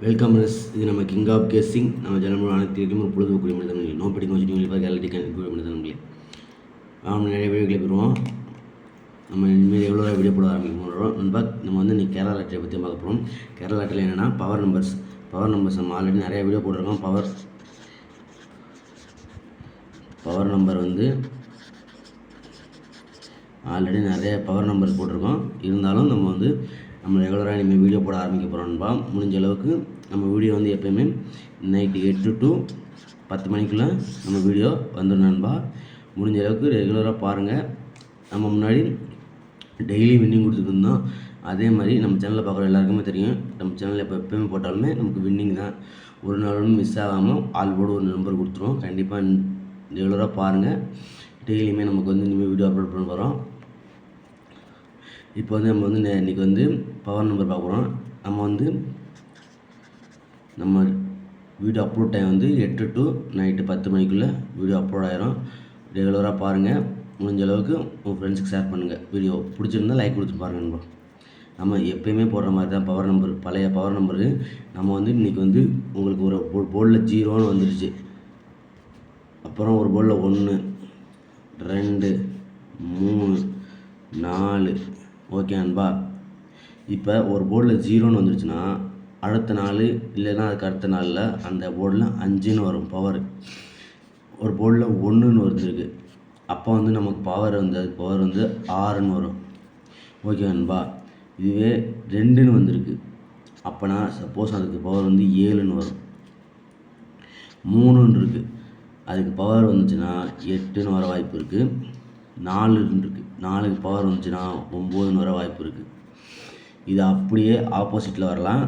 Welcome ரஸ் இது நம்ம king of கேசிங் நம்ம ஜனமும் அனைத்து இடமும் பொழுதுபோக்கு மனிதர்களே நோ படிக்க வச்சு நீங்கள் பார்க்க எல்லாத்தையும் கூடிய மனிதர்களே நாம் நிறைய வீடியோக்களை பெறுவோம். நம்ம இனிமேல் எவ்வளோ வீடியோ போட ஆரம்பிக்க போகிறோம்? நண்பா நம்ம வந்து இன்றைக்கி கேரளா லாட்டரியை பற்றி பார்க்க போகிறோம். கேரளா லாட்டரியில் என்னென்னா பவர் நம்பர்ஸ் பவர் நம்பர்ஸ் நம்ம ஆல்ரெடி நிறைய வீடியோ போட்டிருக்கோம். பவர் பவர் நம்பர் வந்து ஆல்ரெடி நிறைய பவர் நம்பர் போட்டிருக்கோம். இருந்தாலும் நம்ம வந்து நம்ம ரெகுலராக இனிமேல் வீடியோ போட ஆரம்பிக்க போகிறோம்பா முடிஞ்ச அளவுக்கு நம்ம வீடியோ வந்து எப்போயுமே நைட்டு எட்டு டு பத்து மணிக்குள்ளே நம்ம வீடியோ வந்துடணும்பா முடிஞ்ச அளவுக்கு ரெகுலராக பாருங்கள் நம்ம முன்னாடி டெய்லி வின்னிங் கொடுத்துட்டு இருந்தோம். அதே மாதிரி நம்ம சேனலில் பார்க்குற எல்லாருக்குமே தெரியும். நம்ம சேனலில் எப்போ எப்போயுமே போட்டாலுமே நமக்கு வின்னிங் தான். ஒரு நாளும் மிஸ் ஆகாமல் ஆள் போட ஒரு நம்பர் கொடுத்துருவோம். கண்டிப்பாக ரெகுலராக பாருங்கள் டெய்லியுமே நமக்கு வந்து இனிமேல் வீடியோ அப்லோட் பண்ண போகிறோம் இப்போ வந்து நம்ம வந்து இன்றைக்கி இன்னைக்கு வந்து பவர் நம்பர் பார்க்குறோம். நம்ம வந்து நம்ம வீடியோ அப்லோட் டைம் வந்து எட்டு டு நைட்டு பத்து மணிக்குள்ளே வீடியோ அப்லோட் ஆகிரும் ரெகுலராக பாருங்கள் முடிஞ்ச அளவுக்கு உங்கள் ஃப்ரெண்ட்ஸுக்கு ஷேர் பண்ணுங்கள் வீடியோ பிடிச்சிருந்தா லைக் கொடுத்து பாருங்க நண்பா. நம்ம எப்பயுமே போடுற மாதிரி தான் பவர் நம்பர் பழைய பவர் நம்பரு நம்ம வந்து இன்றைக்கி வந்து உங்களுக்கு ஒரு போர்டில் ஜீரோன்னு வந்துடுச்சு அப்புறம் ஒரு போர்டில் ஒன்று ரெண்டு மூணு நாலு. ஓகே அன்பா இப்போ ஒரு போர்டில் ஜீரோன்னு வந்துருச்சுன்னா அடுத்த நாள் இல்லைன்னா அதுக்கு அடுத்த நாளில் அந்த போர்டில் அஞ்சுன்னு வரும் பவர் ஒரு போர்டில் ஒன்றுன்னு வந்துருக்கு. அப்போ வந்து நமக்கு பவர் வந்து அதுக்கு பவர் வந்து ஆறுன்னு வரும். ஓகே நண்பா? இதுவே ரெண்டுன்னு வந்திருக்கு. அப்போனா சப்போஸ் அதுக்கு பவர் வந்து ஏழுன்னு வரும். மூணுன்னு இருக்குது அதுக்கு பவர் வந்துச்சுன்னா எட்டுன்னு வர வாய்ப்பு இருக்குது நாலுன்னு இருக்குது நாலுக்கு பவர் வந்துச்சுன்னா ஒம்போதுன்னு வர வாய்ப்பு இருக்குது இது அப்படியே ஆப்போசிட்டில் வரலாம்.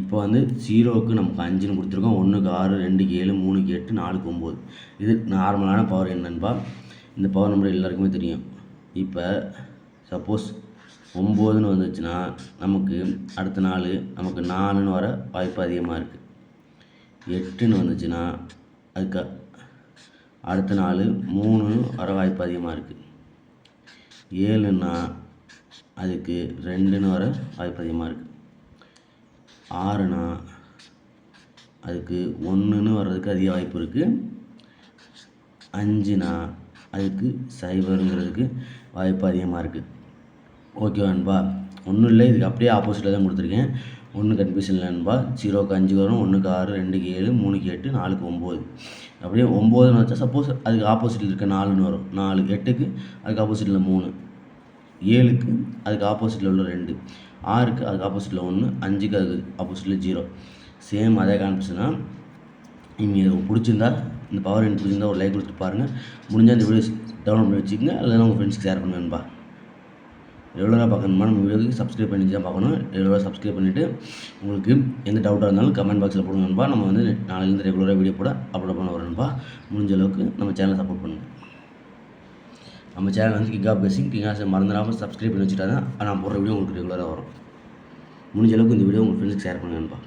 இப்போ வந்து ஜீரோவுக்கு நமக்கு அஞ்சுன்னு கொடுத்துருக்கோம். ஒன்றுக்கு ஆறு ரெண்டுக்கு ஏழு மூணுக்கு எட்டு நாலுக்கு ஒம்பது. இது நார்மலான பவர் என்னன்பா? இந்த பவர் நம்பர் எல்லாருக்குமே தெரியும். இப்போ சப்போஸ் ஒம்போதுன்னு வந்துச்சுன்னா நமக்கு அடுத்த நாள் நமக்கு நாலுன்னு வர வாய்ப்பு அதிகமாக இருக்குது எட்டுன்னு வந்துச்சுன்னா அதுக்கு அடுத்த நாள் மூணு வர வாய்ப்பு அதிகமாக இருக்குது ஏழுன்னா அதுக்கு ரெண்டுன்னு வர வாய்ப்பு அதிகமாக இருக்குது ஆறுனா அதுக்கு ஒன்றுன்னு வர்றதுக்கு அதிக வாய்ப்பு இருக்குது அஞ்சுனா அதுக்கு சைபருங்கிறதுக்கு வாய்ப்பு அதிகமாக இருக்குது ஓகே அன்பா ஒன்றும் இல்லை இதுக்கு அப்படியே ஆப்போசிட்டில் தான் கொடுத்துருக்கேன். ஒன்று கன்ஃபியூஷன் இல்லை அன்பா. ஜீரோக்கு அஞ்சு வரும் ஒன்றுக்கு ஆறு ரெண்டுக்கு ஏழு மூணுக்கு எட்டு நாலுக்கு ஒம்பது. அப்படியே ஒம்போதுன்னு வச்சா சப்போஸ் அதுக்கு ஆப்போசிட்டில் இருக்க நாலுன்னு வரும். நாலு எட்டுக்கு அதுக்கு ஆப்போசிட்டில் மூணு. ஏழுக்கு அதுக்கு ஆப்போசிட்டில் உள்ள ரெண்டு. ஆறுக்கு அதுக்கு ஆப்போசிட்டில் ஒன்று அஞ்சுக்கு அதுக்கு ஆப்போசிட்டில் ஜீரோ சேம் அதே காமிச்சுன்னா நீங்கள் பிடிச்சிருந்தா இந்த பவர் எனக்கு பிடிச்சிருந்தா ஒரு லைக் கொடுத்து பாருங்கள் முடிஞ்சால் இந்த வீடியோ டவுன்லோட் பண்ணி வச்சுக்கோங்க. இல்லைன்னா உங்கள் ஃப்ரெண்ட்ஸ்க்கு ஷேர் பண்ணுவேன்பா ரெகுலராக பார்க்கணுமா நம்ம வீடியோக்கு சப்ஸ்கிரைப் பண்ணி தான் பார்க்கணும். ரெகுலராக சப்ஸ்கிரைப் பண்ணிவிட்டு உங்களுக்கு எந்த டவுட்டாக இருந்தாலும் கமெண்ட் பாக்ஸில் போடுங்கன்பா நம்ம வந்து நாளையிலேருந்து ரெகுலராக வீடியோ போட அப்லோட் பண்ண வரணும்பா முடிஞ்ச அளவுக்கு நம்ம சேனலை சப்போர்ட் பண்ணுங்கள் நம்ம சேனல் வந்து king of pacing king of மறந்துடாமல் சப்ஸ்கிரைப் பண்ணி வச்சுட்டா தான் நான் போடுற வீடியோ உங்களுக்கு ரெகுலராக வரும். முடிஞ்ச அளவுக்கு இந்த வீடியோ உங்கள் ஃப்ரெண்ட்ஸுக்கு ஷேர் பண்ணுங்கப்பா.